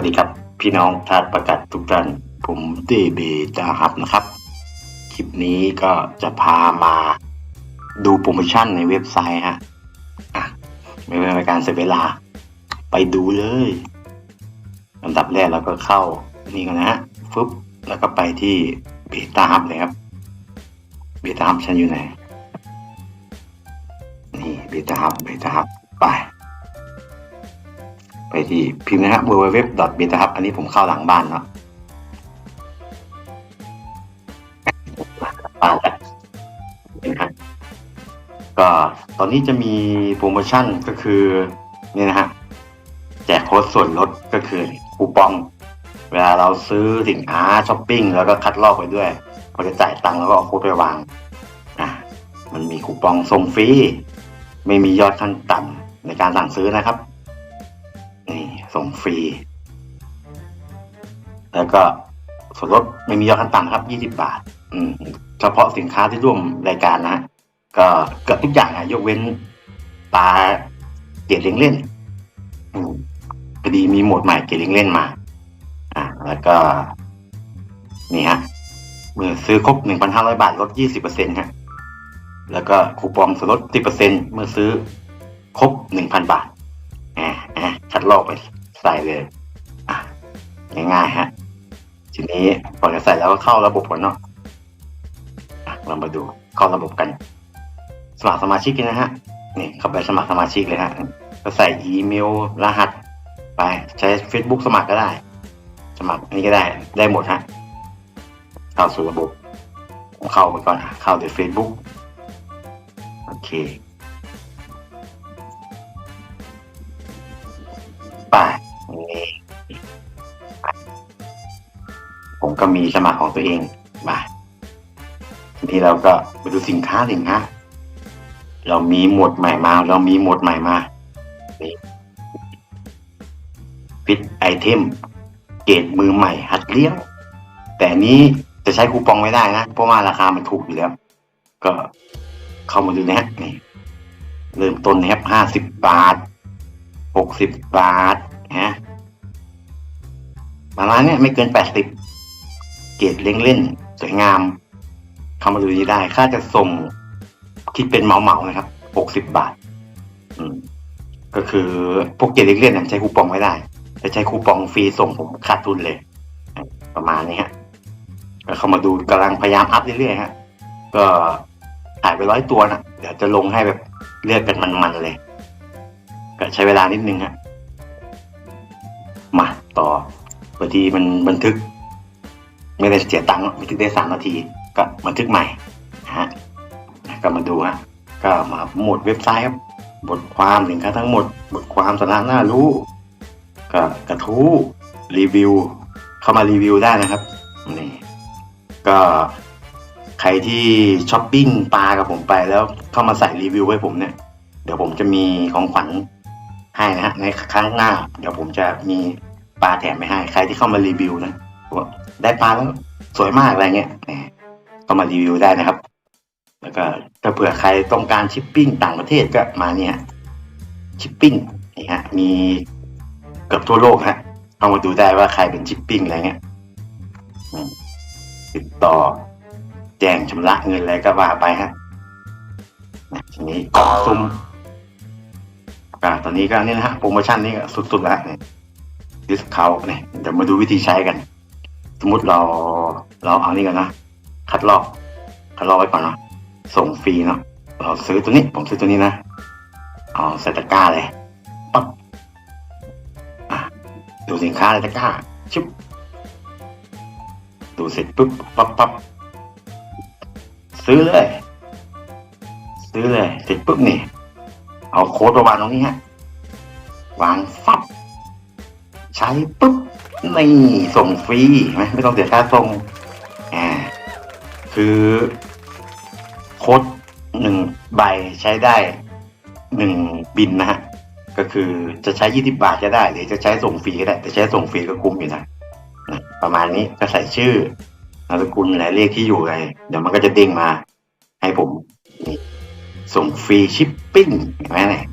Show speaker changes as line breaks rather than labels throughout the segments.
วัสดีครับพี่น้องทาสประกาศทุกท่าน ผมเดเบตาฮับนะครับ คลิปนี้ก็จะพามาดูโปรโมชั่นในเว็บไซต์ฮะอะไม่เป็นการเสียเวลา ไปดูเลยอันดับแรกเราก็เข้านี่กันนะฮะฟึบแล้วก็ไปที่เบต้าฮับเลยครับเบต้าฮับฉันอยู่ไหนนี่เบต้าฮับเบต้าฮับไป ไปที่พิมพ์นะครับ www.beta อันนี้ผมเข้าหลังบ้านเนาะบ้านแล้วนะครับก็ตอนนี้จะมีโปรโมชั่นก็คือเนี่ยนะฮะ แจกโค้ดส่วนลดก็คือคูปอง เวลาเราซื้อสินค้าช้อปปิ้งแล้วก็คัดลอกไปด้วยพอจะจ่ายตังค์แล้วก็เอาโค้ดไปวางอะมันมีคูปองส่งฟรีไม่มียอดขั้นต่ำในการสั่งซื้อนะครับ ส่งฟรี แล้วก็ส่วนลดไม่มียอดขั้นต่ำครับ 20 บาท อืมเฉพาะสินค้าที่ร่วมรายการนะ ก็เกือบทุกอย่างอะยกเว้นปลาเกล็ดเลี้ยงเล่นอพอดีมีโหมดใหม่เกล็ดเลี้ยงเล่นมา อ่า แล้วก็ นี่ฮะเมื่อซื้อครบ 1,500 บาทลด 20%ฮะ แล้วก็คูปองส่วนลด 10%เมื่อซื้อครบ 1,000 บาทอ่าอ่าคัดลอกไป ใส่เลย อะง่ายๆฮะ ทีนี้พอจะใส่แล้วก็เข้าระบบก่อนเนาะเรามาดูเข้าระบบกัน สมัครสมาชิกกันนะฮะ นี่เข้าไปสมัครสมาชิกเลยฮะ ก็ใส่อีเมลรหัส ไปใช้ Facebook สมัครก็ได้ สมัครอันนี้ก็ได้ได้หมดฮะ เข้าสู่ระบบ เข้าไปก่อนอะเข้าใน Facebook โอเค ไป ผมก็มีสมัครของตัวเองมาทีนี้เราก็ไปดูสินค้าสินค้าเรามีหมวดใหม่มา เรามีหมวดใหม่มาฟิตไอเทมเกรดมือใหม่ หัดเลี้ยง แต่นี้จะใช้คูปองไม่ได้นะ เพราะว่าราคามันถูกอยู่แล้ว ก็เข้ามาดูนะฮะนี่เริ่มต้นนะครับห้าสิบบาทหกสิบบาทฮะประมาณเนี้ยไม่เกินแปดสิบ เกรดเล่งเล่นสวยงาม เข้ามาดูนี้ได้ ค่าจะส่งคิดเป็นเหมาเหมานะครับหกสิบบาท อืม ก็คือพวกเกรดเล่งเล่นใช้คูปองไม่ได้แต่ใช้คูปองฟรีส่งผมขาดทุนเลย ประมาณนี้ฮะก็เข้ามาดูกำลังพยายามอัพเรื่อยๆฮะก็ถ่ายไปร้อยตัวนะเดี๋ยวจะลงให้แบบเลือกกันมันๆเลย ก็ใช้เวลานิดนึงฮะมาต่อบางทีมันบันทึก ไม่ได้เสียตังค์บันทึกได้สามนาที ก็บันทึกใหม่นะฮะก็มาดูฮะก็มาหมดเว็บไซต์ครับ บทความสินค้าทั้งหมด บทความสาระน่ารู้ก็กระทู้รีวิว เข้ามารีวิวได้นะครับนี่ก็ใครที่ช้อปปิ้งปลากับผมไปแล้วเข้ามาใส่รีวิวไว้ผมเนี่ย เดี๋ยวผมจะมีของขวัญให้นะฮะในครั้งหน้า เดี๋ยวผมจะมีปลาแถมไปให้ใครที่เข้ามารีวิวนะว่า ได้ปลาแล้วสวยมากอะไรเงี้ยแหมเข้ามารีวิวได้นะครับ แล้วก็ถ้าเผื่อใครต้องการชิปปิ้งต่างประเทศก็มาเนี่ยชิปปิ้งนี่ฮะมีเกือบทั่วโลกฮะเข้ามาดูได้ว่าใครเป็นชิปปิ้งอะไรเงี้ยติดต่อแจ้งชำระเงินอะไรก็ว่าไปฮะนะทีนี้กล่องซุ่มตอนนี้ก็นี่นะฮะโปรโมชั่นนี้ก็สุดๆแล้วเนี่ยดิสเขาเนี่ยเดี๋ยวมาดูวิธีใช้กัน สมมติเราเราเอานี่กันนะ คัดลอกคัดลอกไว้ก่อนเนาะส่งฟรีเนาะเราซื้อตัวนี้ ผมซื้อตัวนี้นะเอาใส่ตะกร้าเลยปั๊บดูสินค้าในตะกร้าชุบดูเสร็จปุ๊บปั๊บปั๊บซื้อเลย ซื้อเลย เสร็จปุ๊บนี่ เอาโค้ดมาวางตรงนี้ฮะวางฟับใช้ปุ๊บ นี่ส่งฟรีไหมไม่ต้องเสียค่าส่งอ่าคือโค้ดหนึ่งใบใช้ได้หนึ่งบินนะฮะก็คือจะใช้ยี่สิบบาทก็ได้ หรือจะใช้ส่งฟรีก็ได้ แต่ใช้ส่งฟรีก็คุ้มอยู่นะนะประมาณนี้ก็ใส่ชื่อนามสกุลและเลขที่อยู่อะไรเดี๋ยวมันก็จะเด้งมา ให้ผมส่งฟรีชิปปิ้งเห็นไหมเนี่ย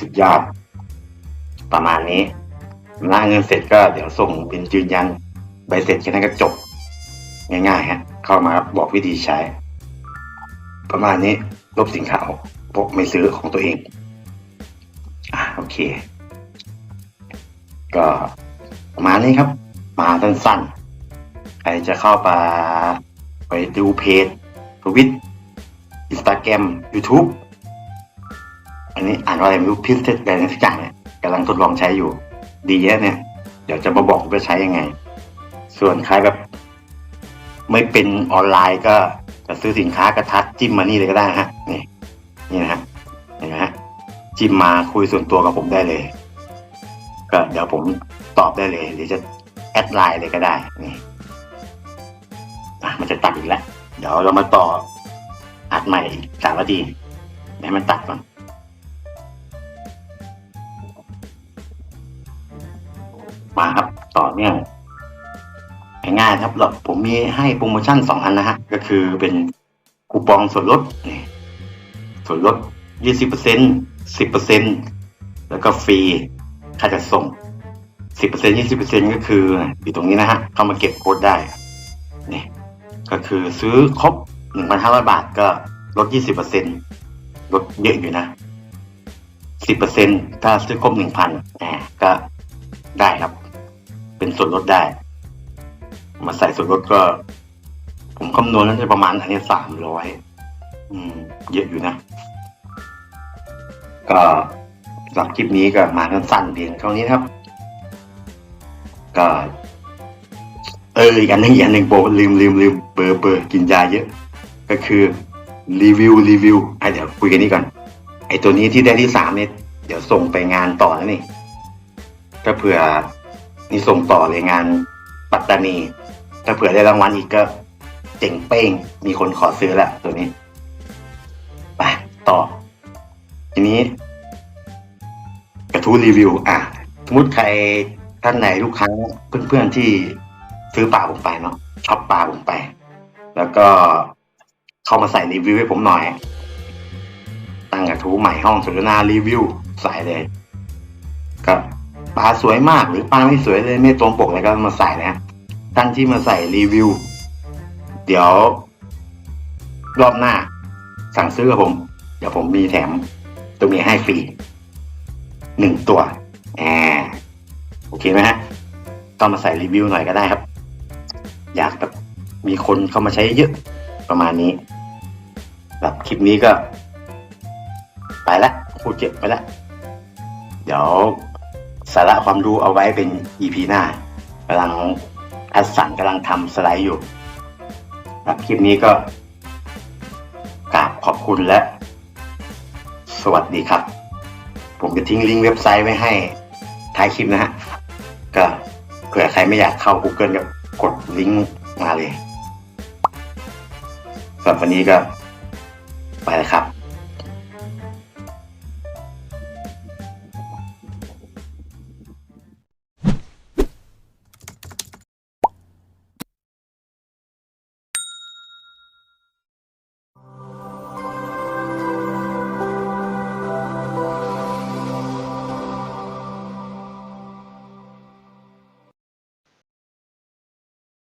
สุดยอดประมาณนี้ ชำระเงินเสร็จก็เดี๋ยวส่งเป็นยืนยันใบเสร็จแค่นั้นก็จบ ง่ายๆฮะ เข้ามาบอกวิธีใช้ ประมาณนี้ลบสินค้าออกพวกไม่ซื้อของตัวเองอะโอเค ก็ประมาณนี้ครับ มาสั้นๆ ใครจะเข้าไปไปดูเพจทวิตอินสตาแกรม YouTube อันนี้อ่านว่าอะไรไม่รู้พิสเทสแบรนด์ทุกอย่างเนี่ยกำลังทดลองใช้อยู่ ดีเยอะเนี่ยเดี๋ยวจะมาบอกว่าใช้ยังไง ส่วนใครแบบ ไม่เป็นออนไลน์ก็จะซื้อสินค้ากระทัดจิ้มมานี่เลยก็ได้ฮะนี่นี่นะฮะเห็นไหมฮะจิ้มมาคุยส่วนตัวกับผมได้เลย ก็เดี๋ยวผมตอบได้เลย หรือจะแอดไลน์เลยก็ได้นี่อะมันจะตัดอีกแล้ว เดี๋ยวเรามาต่ออัดใหม่อีกสามนาทีให้มันตัดก่อน มาครับต่อเนื่องง่ายๆครับเราผมมีให้โปรโมชั่นสองอันนะฮะ ก็คือเป็นคูปองส่วนลดส่วนลดยี่สิบเปอร์เซ็นสิบเปอร์เซ็นแล้วก็ฟรีค่าจัดส่งสิบเปอร์เซ็นยี่สิบเปอร์เซ็นก็คืออยู่ตรงนี้นะฮะ เข้ามาเก็บโค้ดได้นี่ก็คือซื้อครบหนึ่งพันห้าร้อยบาทก็ลดยี่สิบเปอร์เซ็นลดเยอะอยู่นะสิบเปอร์เซ็นถ้าซื้อครบหนึ่งพันก็ได้ครับ เป็นส่วนลดได้ มาใส่ส่วนลดก็ ผมคำนวณแล้วจะประมาณอันนี้สามร้อยอืมเยอะอยู่นะ ก็สำหรับคลิปนี้ก็มาสั้นๆเพียงเท่านี้ครับ ก็เอออีกอันหนึ่งอีกอันหนึ่งโปรลืมลืมลืมเบอร์เบอร์กินยาเยอะ ก็คือรีวิวรีวิวไอเดี๋ยวคุยกันนี้ก่อน ไอตัวนี้ที่ได้ที่สามเนี่ยเดี๋ยวส่งไปงานต่อแล้วนี่ถ้าเผื่อ นี่ส่งต่อเลยงานปัตตานี ถ้าเผื่อได้รางวัลอีกก็เจ๋งเป้ง มีคนขอซื้อแล้วตัวนี้ไปต่อ ทีนี้ กระทู้รีวิว อะ สมมติใครท่านไหนลูกค้าเพื่อนๆที่ซื้อปลาผมไปเนาะช็อปปลาผมไป แล้วก็เข้ามาใส่รีวิวให้ผมหน่อย ตั้งกระทู้ใหม่ห้องสนทนารีวิวใส่เลย ก็ ปลาสวยมากหรือปลาไม่สวยเลยไม่ตรงปกอะไรก็มาใส่นะท่านที่มาใส่รีวิว เดี๋ยว รอบหน้า สั่งซื้อกับผม เดี๋ยวผมมีแถมตัวนี้ให้ฟรีหนึ่งตัวแอโอเคไหมฮะต้องมาใส่รีวิวหน่อยก็ได้ครับ อยากแบบมีคนเข้ามาใช้เยอะประมาณนี้ แบบคลิปนี้ก็ ไปละพูดเจ็บไปละ เดี๋ยว สาระความรู้เอาไว้เป็น EP หน้ากำลังอัดสั่นกำลังทำสไลด์อยู่ครับคลิปนี้ก็กราบขอบคุณและ สวัสดีครับ ผมจะทิ้งลิงก์เว็บไซต์ไว้ให้ท้ายคลิปนะฮะก็เผื่อใครไม่อยากเข้า Google ก็กดลิงก์มาเลยสำหรับวันนี้ก็ไปแล้วครับ